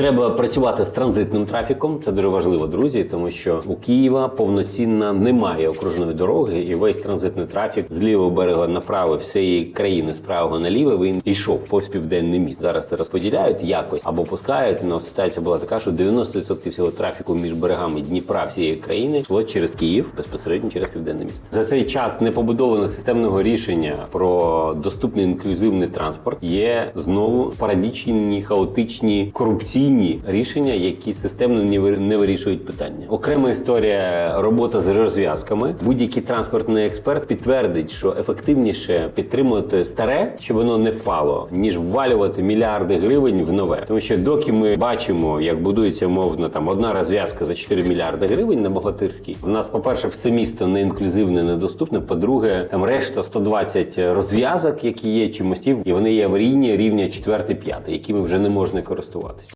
Треба працювати з транзитним трафіком. Це дуже важливо, друзі, тому що у Києва повноцінно немає окружної дороги, і весь транзитний трафік з лівого берега направо всієї країни з правого наліво він йшов повз південний міст. Зараз це розподіляють якось або пускають. Но ситуація була така, що 90% всього трафіку між берегами Дніпра всієї країни йшло через Київ безпосередньо через південне місто. За цей час не побудовано системного рішення про доступний інклюзивний транспорт. Є знову парадічні, хаотичні, корупційні рішення, які системно не ви- не вирішують питання. Окрема історія робота з розв'язками. Будь-який транспортний експерт підтвердить, що ефективніше підтримувати старе, щоб воно не впало, ніж ввалювати мільярди гривень в нове. Тому що доки ми бачимо, як будується мовно там одна розв'язка за 4 мільярди гривень на Богатирській, у нас, по-перше, все місто не інклюзивне, недоступне. По-друге, там решта 120 розв'язок, які є чи мостів, і вони є аварійні рівня 4-5, якими вже не можна користуватися.